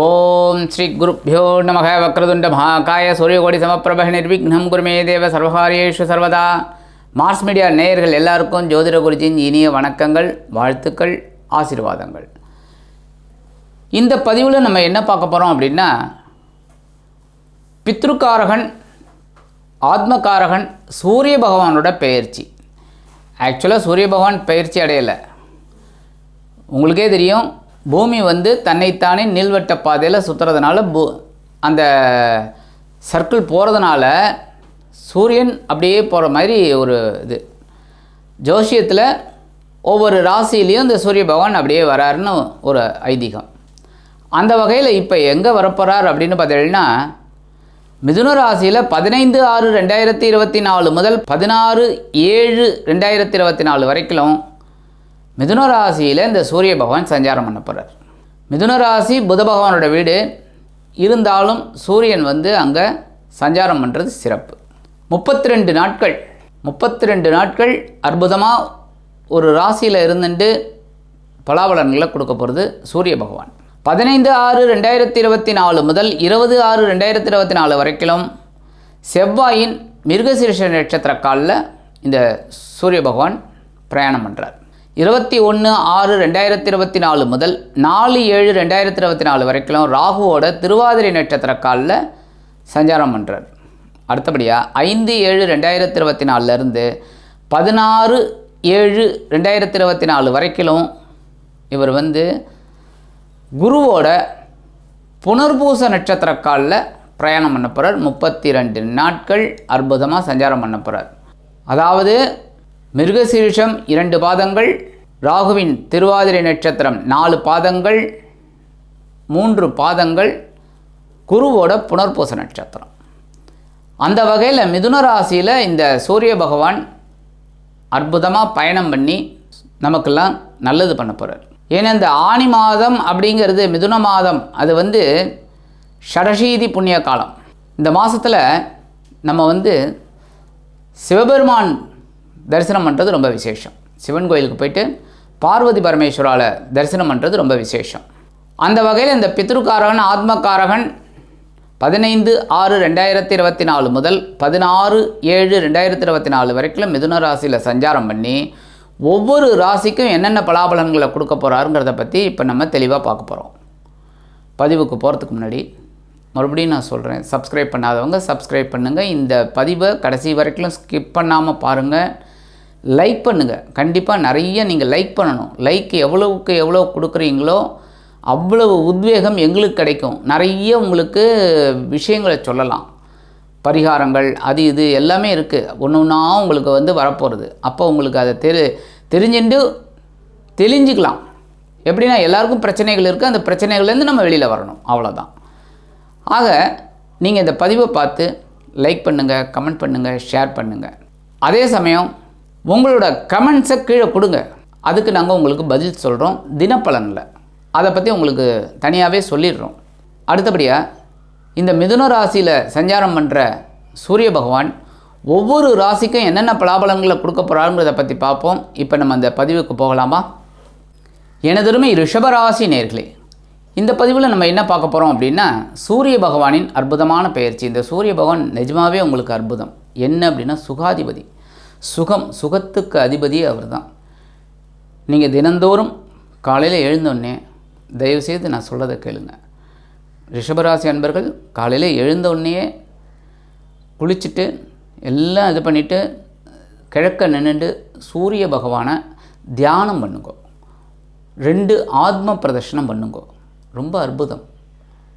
ஓம் ஸ்ரீ குருப்பியோ நமக வக்ரதுண்ட மகாகாய சூரியகோடி சமப்பிரப நிர்விக்னம் குருமே தேவ சர்வகாரியேஷு சர்வதா. மார்ஸ் மீடியா நேயர்கள் எல்லாருக்கும் ஜோதிட குருஜியின் இனிய வணக்கங்கள் வாழ்த்துக்கள் ஆசீர்வாதங்கள். இந்த பதிவில் நம்ம என்ன பார்க்க போகிறோம் அப்படின்னா பித்ருக்காரகன் ஆத்மகாரகன் சூரிய பகவானோட பெயர்ச்சி. ஆக்சுவலாக சூரிய பகவான் பயிற்சி அடையலை. உங்களுக்கே தெரியும் பூமி வந்து தன்னைத்தானே நீள்வட்ட பாதையில் சுற்றுறதுனால பூ அந்த சர்க்கிள் போகிறதுனால சூரியன் அப்படியே போகிற மாதிரி ஒரு இது. ஜோசியத்தில் ஒவ்வொரு ராசியிலையும் இந்த சூரிய பகவான் அப்படியே வராருன்னு ஒரு ஐதீகம். அந்த வகையில் இப்போ எங்கே வரப்போகிறார் அப்படின்னு பார்த்தீங்கன்னா மிதுன ராசியில் பதினைந்து ஆறு ரெண்டாயிரத்தி இருபத்தி நாலு முதல் பதினாறு ஏழு ரெண்டாயிரத்தி இருபத்தி நாலு வரைக்கும் மிதுன ராசியில் இந்த சூரிய பகவான் சஞ்சாரம் பண்ண போகிறார் மிதுன ராசி புத பகவானோட வீடு. இருந்தாலும் சூரியன் வந்து அங்கே சஞ்சாரம் பண்ணுறது சிறப்பு. முப்பத்தி ரெண்டு நாட்கள். முப்பத்தி ரெண்டு நாட்கள் அற்புதமாக ஒரு ராசியில் இருந்துட்டு பலாபலன்களை கொடுக்க போகிறது சூரிய பகவான். பதினைந்து ஆறு ரெண்டாயிரத்தி இருபத்தி நாலு முதல் இருபது ஆறு ரெண்டாயிரத்தி இருபத்தி நாலு வரைக்கும் செவ்வாயின் மிருகசீர்ஷ நட்சத்திர காலில் இந்த சூரிய பகவான் பிரயாணம் பண்ணுறார் இருபத்தி ஒன்று ஆறு ரெண்டாயிரத்தி இருபத்தி நாலு முதல் நாலு ஏழு ரெண்டாயிரத்தி இருபத்தி நாலு வரைக்கும் ராகுவோட திருவாதிரை நட்சத்திர காலில் சஞ்சாரம் பண்ணுறார் அடுத்தபடியாக ஐந்து ஏழு ரெண்டாயிரத்தி இருபத்தி நாலுலேருந்து பதினாறு ஏழு ரெண்டாயிரத்தி இருபத்தி நாலு வரைக்கும் இவர் வந்து குருவோட புனர்பூச நட்சத்திர காலில் பிரயாணம் பண்ண போகிறார் முப்பத்தி ரெண்டு நாட்கள் அற்புதமாக சஞ்சாரம் பண்ண போகிறார் அதாவது மிருகசீரிஷம் இரண்டு பாதங்கள் ராகுவின் திருவாதிரை நட்சத்திரம் நாலு பாதங்கள் மூன்று பாதங்கள் குருவோட புனர்பூச நட்சத்திரம். அந்த வகையில் மிதுன ராசியில் இந்த சூரிய பகவான் அற்புதமாக பயணம் பண்ணி நமக்கெல்லாம் நல்லது பண்ண போகிறார் ஏன்னா இந்த ஆணி மாதம் அப்படிங்கிறது மிதுன மாதம். அது வந்து ஷடசீதி புண்ணிய காலம். இந்த மாதத்தில் நம்ம வந்து சிவபெருமான் தரிசனம் பண்ணுறது ரொம்ப விசேஷம். சிவன் கோயிலுக்கு போயிட்டு பார்வதி பரமேஸ்வரால் தரிசனம் பண்ணுறது ரொம்ப விசேஷம். அந்த வகையில் இந்த பித்ருக்காரகன் ஆத்மகாரகன் பதினைந்து ஆறு ரெண்டாயிரத்தி இருபத்தி நாலு முதல் பதினாறு ஏழு ரெண்டாயிரத்தி இருபத்தி நாலு வரைக்கும் மிதுன ராசியில் சஞ்சாரம் பண்ணி ஒவ்வொரு ராசிக்கும் என்னென்ன பலாபலன்களை கொடுக்க போகிறாருங்கிறத பற்றி இப்போ நம்ம தெளிவாக பார்க்க போகிறோம் பதிவுக்கு போகிறதுக்கு முன்னாடி மறுபடியும் நான் சொல்கிறேன் சப்ஸ்கிரைப் பண்ணாதவங்க சப்ஸ்கிரைப் பண்ணுங்கள் இந்த பதிவை கடைசி வரைக்கும் ஸ்கிப் பண்ணாமல் பாருங்கள் லைக் பண்ணுங்கள் கண்டிப்பாக நிறைய நீங்கள் லைக் பண்ணணும். லைக் எவ்வளவுக்கு எவ்வளோ கொடுக்குறீங்களோ அவ்வளவு உத்வேகம் எங்களுக்கு கிடைக்கும். நிறைய உங்களுக்கு விஷயங்களை சொல்லலாம். பரிகாரங்கள் அது இது எல்லாமே இருக்குது ஒன்று ஒன்றா உங்களுக்கு வந்து வரப்போகிறது அப்போ உங்களுக்கு அதை தெரி தெரிஞ்சுட்டு தெளிஞ்சிக்கலாம். எப்படின்னா எல்லாருக்கும் பிரச்சனைகள் இருக்குது அந்த பிரச்சனைகள்லேருந்து நம்ம வெளியில் வரணும். அவ்வளோதான் ஆக நீங்கள் இந்த பதிவை பார்த்து லைக் பண்ணுங்கள் கமெண்ட் பண்ணுங்கள் ஷேர் பண்ணுங்கள் அதே சமயம் உங்களோட கமெண்ட்ஸை கீழே கொடுங்க. அதுக்கு நாங்கள் உங்களுக்கு பதில் சொல்கிறோம் தினப்பலனில். அதை பற்றி உங்களுக்கு தனியாகவே சொல்லிடுறோம். அடுத்தபடியாக இந்த மிதுன ராசியில் சஞ்சாரம் பண்ணுற சூரிய பகவான் ஒவ்வொரு ராசிக்கும் என்னென்ன பலாபலன்களை கொடுக்க போகிறாருங்கிறத பற்றி பார்ப்போம். இப்போ நம்ம அந்த பதிவுக்கு போகலாமா? எனதருமை ரிஷபராசி நேர்களே இந்த பதிவில் நம்ம என்ன பார்க்க போகிறோம் அப்படின்னா சூரிய பகவானின் அற்புதமான பயிற்சி. இந்த சூரிய பகவான் நிஜமாகவே உங்களுக்கு அற்புதம். என்ன அப்படின்னா சுகாதிபதி. சுகம் சுகத்துக்கு அதிபதியே அவர் தான் நீங்கள் தினந்தோறும் காலையில் எழுந்தோடனே தயவுசெய்து நான் சொல்கிறத கேளுங்க. ரிஷபராசி அன்பர்கள் காலையில் எழுந்தோடனே குளிச்சுட்டு எல்லாம் இது பண்ணிவிட்டு கிழக்க நின்றுட்டு சூரிய பகவானை தியானம் பண்ணுங்க. ரெண்டு ஆத்ம பிரதர்ஷனம் பண்ணுங்க. ரொம்ப அற்புதம்.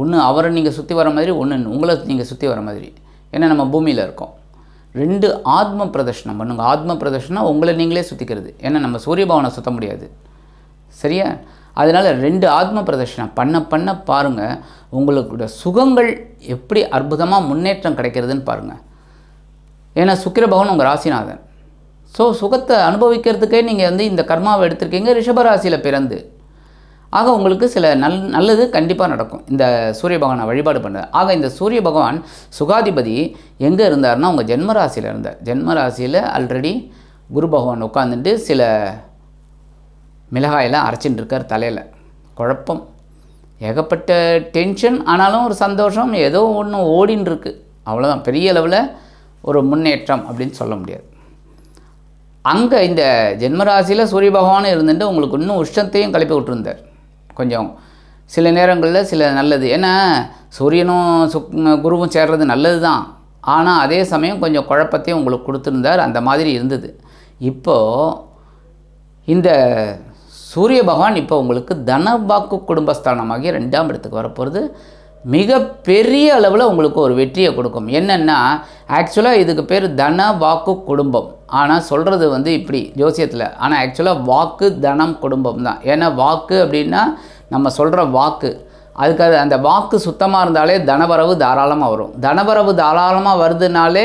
ஒன்று அவரை நீங்கள் சுற்றி வர மாதிரி ஒன்று உங்களை நீங்கள் சுற்றி வர மாதிரி. ஏன்னா நம்ம பூமியில் இருக்கோம். ரெண்டு ஆத்ம பிரதர்ஷனம் பண்ணுங்க. ஆத்ம பிரதர்ஷனம் உங்களை நீங்களே சுற்றிக்கிறது ஏன்னா நம்ம சூரிய பவனை சுற்ற முடியாது. சரியா? அதனால் ரெண்டு ஆத்ம பிரதர்ஷனம் பண்ண பண்ண பாருங்கள் உங்களுடைய சுகங்கள் எப்படி அற்புதமாக முன்னேற்றம் கிடைக்கிறதுன்னு பாருங்கள் ஏன்னா சுக்கிரபவன் உங்கள் ராசிநாதன். ஸோ சுகத்தை அனுபவிக்கிறதுக்கே நீங்கள் வந்து இந்த கர்மாவை எடுத்திருக்கீங்க. ரிஷபராசியில் பிறந்து. ஆக உங்களுக்கு சில நல் நல்லது கண்டிப்பாக நடக்கும். இந்த சூரிய பகவானை வழிபாடு பண்ணுறது ஆக இந்த சூரிய பகவான் சுகாதிபதி எங்கே இருந்தார்னா உங்கள் ஜென்மராசியில் இருந்தார். ஜென்மராசியில் ஆல்ரெடி குரு பகவான் உட்காந்துட்டு சில மிளகாயெல்லாம் அரைச்சிட்டு இருக்கார் தலையில். குழப்பம். ஏகப்பட்ட டென்ஷன் ஆனாலும் ஒரு சந்தோஷம். ஏதோ ஒன்று ஓடின்னு இருக்கு. அவ்வளோதான் பெரிய அளவில் ஒரு முன்னேற்றம் அப்படின்னு சொல்ல முடியாது. அங்கே இந்த ஜென்மராசியில் சூரிய பகவான் இருந்துட்டு உங்களுக்கு இன்னும் உஷ்ணத்தையும் கிளப்பி விட்டுருந்தார். கொஞ்சம் சில நேரங்களில் சில நல்லது. ஏன்னா சூரியனும் சுக் குருவும் சேர்றது நல்லது தான் ஆனால் அதே சமயம் கொஞ்சம் குழப்பத்தையும் உங்களுக்கு கொடுத்துருந்தார். அந்த மாதிரி இருந்தது. இப்போது இந்த சூரிய பகவான் இப்போ உங்களுக்கு தனவாக்கு குடும்பஸ்தானமாகி ரெண்டாம் இடத்துக்கு வரப்போகிறது மிக பெரிய அளவில் உங்களுக்கு ஒரு வெற்றியை கொடுக்கும். என்னென்னா ஆக்சுவலாக இதுக்கு பேர் தன வாக்கு குடும்பம். ஆனால் சொல்கிறது வந்து இப்படி ஜோசியத்தில். ஆனால் ஆக்சுவலாக வாக்கு தனம் குடும்பம் தான். ஏன்னா வாக்கு அப்படின்னா நம்ம சொல்கிற வாக்கு. அதுக்கு அது அந்த வாக்கு சுத்தமாக இருந்தாலே தனவரவு தாராளமாக வரும். தனவரவு தாராளமாக வருதுனாலே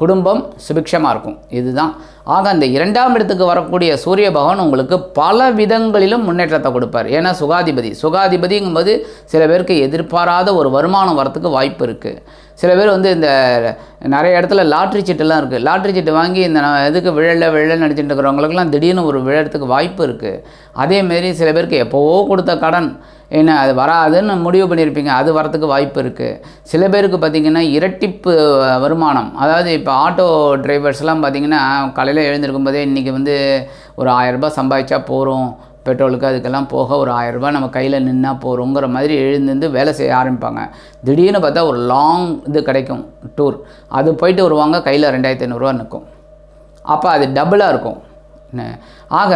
குடும்பம் சுபிக்ஷமாக இருக்கும். இதுதான். ஆக அந்த இரண்டாம் இடத்துக்கு வரக்கூடிய சூரிய பகவான் உங்களுக்கு பல விதங்களிலும் முன்னேற்றத்தை கொடுப்பார். ஏன்னா சுகாதிபதி. சுகாதிபதிங்கும்போது சில பேருக்கு எதிர்பாராத ஒரு வருமானம் வரத்துக்கு வாய்ப்பு இருக்குது சில பேர் வந்து இந்த நிறைய இடத்துல லாட்ரி சீட்டுலாம் இருக்குது லாட்ரி சீட்டு வாங்கி இந்த நான் விழல விழல நடிச்சுட்டு இருக்கிறவங்களுக்குலாம் திடீர்னு ஒரு விழறதுக்கு வாய்ப்பு இருக்குது அதேமாரி சில பேருக்கு எப்போவோ கொடுத்த கடன் என்ன அது வராதுன்னு முடிவு பண்ணியிருப்பீங்க. அது வரத்துக்கு வாய்ப்பு இருக்குது சில பேருக்கு பார்த்திங்கன்னா இரட்டிப்பு வருமானம். அதாவது இப்போ ஆட்டோ டிரைவர்ஸ்லாம் பார்த்திங்கன்னா காலையில் எழுந்திருக்கும் போதே இன்றைக்கி வந்து ஒரு ஆயரரூபா சம்பாதிச்சா போகிறோம் பெட்ரோலுக்கு அதுக்கெல்லாம் போக ஒரு ஆயரரூபா நம்ம கையில் நின்னா போகிறோங்கிற மாதிரி எழுந்து வேலை செய்ய ஆரம்பிப்பாங்க. திடீர்னு பார்த்தா ஒரு லாங் இது கிடைக்கும் டூர் அது போயிட்டு வருவாங்க கையில் ரெண்டாயிரத்தி ஐநூறுரூவா நிற்கும். அப்போ அது டபுளாக இருக்கும். ஆக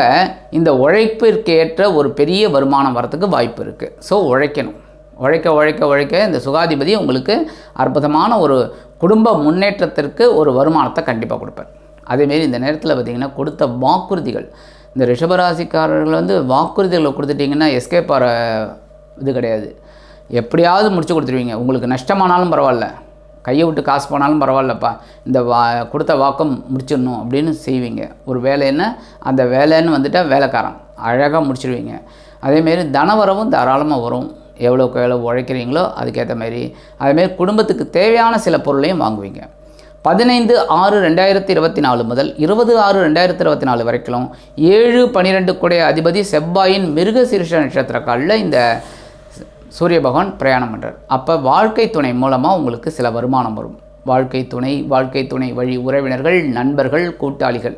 இந்த உழைப்பிற்கு ஏற்ற ஒரு பெரிய வருமானம் வரத்துக்கு வாய்ப்பு இருக்குது ஸோ உழைக்கணும். உழைக்க உழைக்க உழைக்க இந்த சுகாதிபதி உங்களுக்கு அற்புதமான ஒரு குடும்ப முன்னேற்றத்திற்கு ஒரு வருமானத்தை கண்டிப்பாக கொடுப்பார். அதேமாரி இந்த நேரத்தில் பார்த்திங்கன்னா கொடுத்த வாக்குறுதிகள். இந்த ரிஷபராசிக்காரர்கள் வந்து வாக்குறுதிகளை கொடுத்துட்டிங்கன்னா எஸ்கேப் ஆகிற இது கிடையாது. எப்படியாவது முடிச்சு கொடுத்துருவீங்க. உங்களுக்கு நஷ்டமானாலும் பரவாயில்ல. கையை விட்டு காசு போனாலும் பரவாயில்லப்பா. இந்த வா கொடுத்த வாக்கம் முடிச்சிடணும் அப்படின்னு செய்வீங்க. ஒரு வேலைன்னா அந்த வேலைன்னு வந்துட்டால் வேலைக்காரன். அழகாக முடிச்சிடுவீங்க அதேமாரி தனவரவும் தாராளமாக வரும். எவ்வளோக்கு எவ்வளோ உழைக்கிறீங்களோ அதுக்கேற்ற மாதிரி. அதேமாரி குடும்பத்துக்கு தேவையான சில பொருளையும் வாங்குவீங்க. பதினைந்து ஆறு ரெண்டாயிரத்தி இருபத்தி நாலு முதல் இருபது ஆறு ரெண்டாயிரத்தி இருபத்தி நாலு வரைக்கும் ஏழு பன்னிரெண்டு கூடைய அதிபதி செவ்வாயின் மிருகசீரிஷ நட்சத்திர காலில் இந்த சூரிய பகவான் பிரயாணம் பண்ணுறார் அப்போ வாழ்க்கை துணை மூலமாக உங்களுக்கு சில வருமானம் வரும். வாழ்க்கை துணை வாழ்க்கை துணை வழி உறவினர்கள் நண்பர்கள் கூட்டாளிகள்.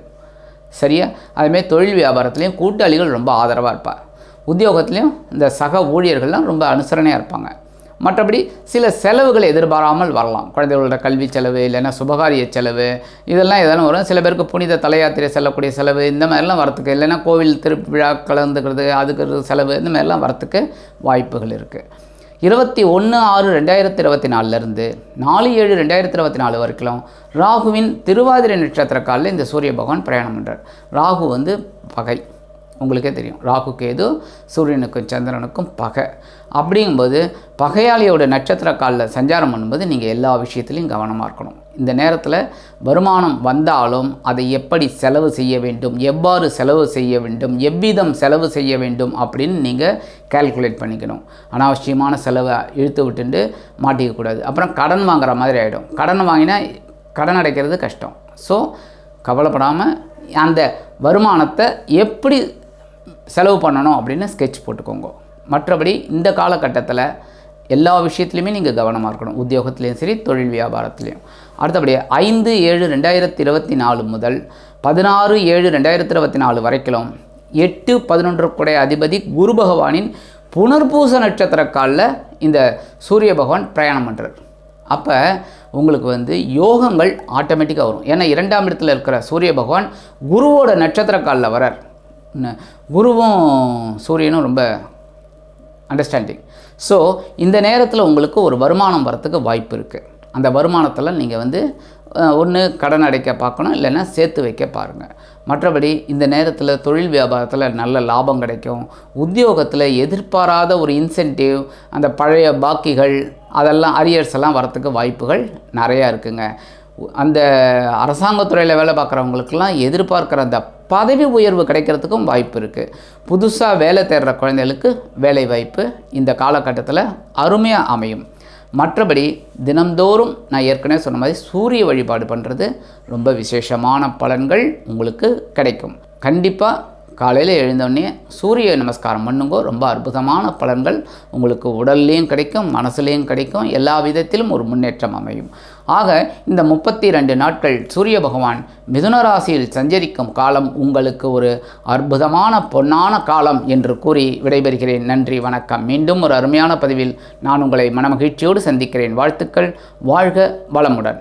சரியா? அதுமாரி தொழில் வியாபாரத்துலேயும் கூட்டாளிகள் ரொம்ப ஆதரவாக இருப்பார். உத்தியோகத்துலேயும் இந்த சக ஊழியர்கள்லாம் ரொம்ப அனுசரணையாக இருப்பாங்க. மற்றபடி சில செலவுகளை எதிர்பாராமல் வரலாம். குழந்தைகளோட கல்வி செலவு இல்லைன்னா சுபகாரிய செலவு இதெல்லாம் எதனா வரும் சில பேருக்கு புனித தலையாத்திரை செல்லக்கூடிய செலவு இந்த மாதிரிலாம் வரத்துக்கு இல்லைன்னா கோவில் திருவிழா கலந்துக்கிறது அதுக்கு செலவு இந்த மாதிரிலாம் வரத்துக்கு வாய்ப்புகள் இருக்குது இருபத்தி ஒன்று ஆறு ரெண்டாயிரத்தி இருபத்தி நாலுலேருந்து நாலு ஏழு ரெண்டாயிரத்தி இருபத்தி நாலு வரைக்கும் ராகுவின் திருவாதிரை நட்சத்திர காலில் இந்த சூரிய பகவான் பிரயாணம் பண்ணுறார் ராகு வந்து பகை. உங்களுக்கே தெரியும். ராகு கேது சூரியனுக்கும் சந்திரனுக்கும் பகை. அப்படிங்கும்போது பகையாளியோட நட்சத்திர காலில் சஞ்சாரம் பண்ணும்போது நீங்கள் எல்லா விஷயத்துலையும் கவனமாக இருக்கணும். இந்த நேரத்தில் வருமானம் வந்தாலும் அதை எப்படி செலவு செய்ய வேண்டும் எவ்வாறு செலவு செய்ய வேண்டும் எவ்விதம் செலவு செய்ய வேண்டும் அப்படின்னு நீங்கள் கால்குலேட் பண்ணிக்கணும். அனாவசியமான செலவை இழுத்து விட்டுண்டு மாட்டிக்கக்கூடாது அப்புறம் கடன் வாங்குற மாதிரி ஆகிடும் கடன் வாங்கினா கடன் அடைக்கிறது கஷ்டம். ஸோ கவலைப்படாமல் அந்த வருமானத்தை எப்படி செலவு பண்ணணும் அப்படின்னு ஸ்கெட்ச் போட்டுக்கோங்க. மற்றபடி இந்த காலகட்டத்தில் எல்லா விஷயத்துலையுமே நீங்கள் கவனமாக இருக்கணும். உத்தியோகத்துலேயும் சரி தொழில் வியாபாரத்துலேயும். அடுத்தபடி ஐந்து ஏழு ரெண்டாயிரத்தி இருபத்தி நாலு முதல் பதினாறு ஏழு ரெண்டாயிரத்தி இருபத்தி நாலு வரைக்கும் எட்டு பதினொன்று கூடைய அதிபதி குரு பகவானின் புனர்பூச நட்சத்திர காலில் இந்த சூரிய பகவான் பிரயாணம் பண்ணுறார் அப்போ உங்களுக்கு வந்து யோகங்கள் ஆட்டோமேட்டிக்காக வரும். ஏன்னா இரண்டாம் இடத்துல இருக்கிற சூரிய பகவான் குருவோட நட்சத்திர காலில் வரார் குருவும் சூரியனும் ரொம்ப அண்டர்ஸ்டாண்டிங் ஸோ இந்த நேரத்தில் உங்களுக்கு ஒரு வருமானம் வரத்துக்கு வாய்ப்பு இருக்குது அந்த வருமானத்தில் நீங்கள் வந்து ஒன்று கடன் அடைக்க பார்க்கணும் இல்லைன்னா சேர்த்து வைக்க பாருங்கள் மற்றபடி இந்த நேரத்தில் தொழில் வியாபாரத்தில் நல்ல லாபம் கிடைக்கும். உத்தியோகத்தில் எதிர்பாராத ஒரு இன்சென்டிவ் அந்த பழைய பாக்கிகள் அதெல்லாம் அரியர்ஸ் எல்லாம் வரத்துக்கு வாய்ப்புகள் நிறையா இருக்குங்க. அந்த அரசாங்கத்துறையில் வேலை பார்க்குறவங்களுக்கெல்லாம் எதிர்பார்க்குற அந்த பதவி உயர்வு கிடைக்கிறதுக்கும் வாய்ப்பு இருக்குது புதுசாக வேலை தேடுற குழந்தைகளுக்கு வேலை வாய்ப்பு இந்த காலகட்டத்தில் அருமையாக அமையும். மற்றபடி தினந்தோறும் நான் ஏற்கனவே சொன்ன மாதிரி சூரிய வழிபாடு பண்ணுறது ரொம்ப விசேஷமான பலன்கள் உங்களுக்கு கிடைக்கும். கண்டிப்பாக காலையில் எழுந்தோடனே சூரிய நமஸ்காரம் பண்ணுங்க. ரொம்ப அற்புதமான பலன்கள் உங்களுக்கு உடல்லையும் கிடைக்கும் மனசுலேயும் கிடைக்கும் எல்லா விதத்திலும் ஒரு முன்னேற்றம் அமையும். ஆக இந்த முப்பத்தி ரெண்டு நாட்கள் சூரிய பகவான் மிதுன ராசியில் சஞ்சரிக்கும் காலம் உங்களுக்கு ஒரு அற்புதமான பொன்னான காலம் என்று கூறி விடைபெறுகிறேன். நன்றி வணக்கம். மீண்டும் ஒரு அருமையான பதிவில் நான் உங்களை மனமகிழ்ச்சியோடு சந்திக்கிறேன். வாழ்த்துக்கள். வாழ்க வளமுடன்.